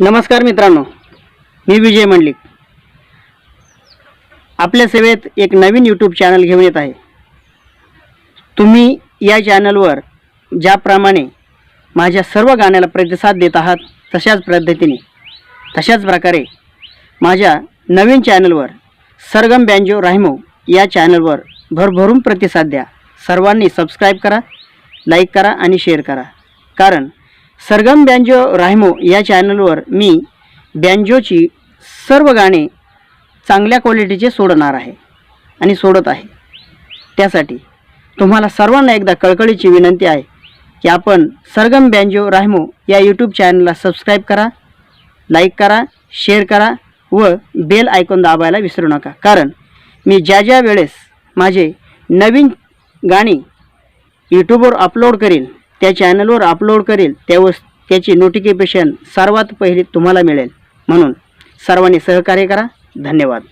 नमस्कार मित्रांनो मी विजय मंडलिक. आपल्या सेवेत एक नवीन यूट्यूब चॅनल घेऊन येत आहे. तुम्ही या चॅनलवर ज्याप्रमाणे माझ्या सर्व गाण्याला प्रतिसाद देत आहात तशाच पद्धतीने तशाच प्रकारे माझ्या नवीन चॅनलवर सरगम बँजो राहिमो या चॅनलवर भरभरून प्रतिसाद द्या. सर्वांनी सबस्क्राईब करा लाईक करा आणि शेअर करा. कारण सरगम बँजो राहिमो या चॅनलवर मी बँजोची सर्व गाणे चांगल्या क्वालिटीचे सोडणार आहे आणि सोडत आहे. त्यासाठी तुम्हाला सर्वांना एकदा कळकळीची विनंती आहे की आपण सरगम बँजो राहिमो या यूट्यूब चॅनलला सबस्क्राईब करा लाईक करा शेअर करा व बेल आयकॉन दाबायला विसरू नका. कारण मी ज्या ज्या वेळेस माझे नवीन गाणी यूट्यूबवर अपलोड करीन त्या चॅनलवर अपलोड करेल त्यावेळेस त्याची नोटिफिकेशन सर्वात पहिले तुम्हाला मिळेल. म्हणून सर्वांनी सहकार्य करा. धन्यवाद.